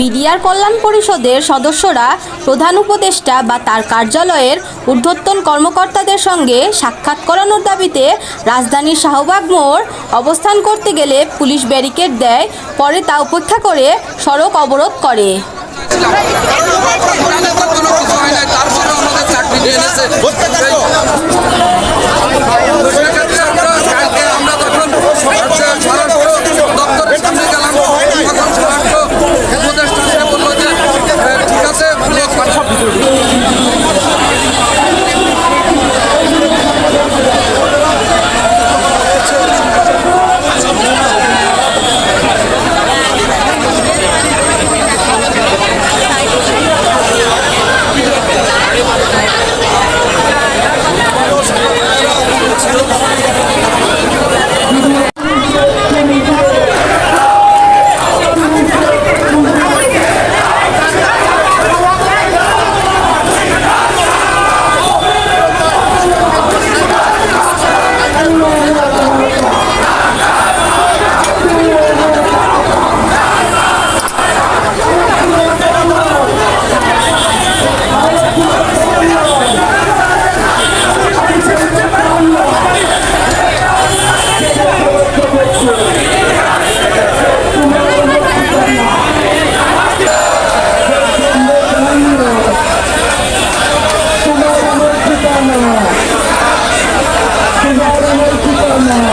BDR কল্যাণ পরিষদের সদস্যরা প্রধান উপদেষ্টা বা তার কার্যালয়ের ঊর্ধ্বতন কর্মকর্তাদের সঙ্গে সাক্ষাৎ করানোর দাবিতে রাজধানীর শাহবাগ মোড় অবস্থান করতে গেলে পুলিশ ব্যারিকেড দেয়, পরে তা উপেক্ষা করে সড়ক অবরোধ করে। জন্য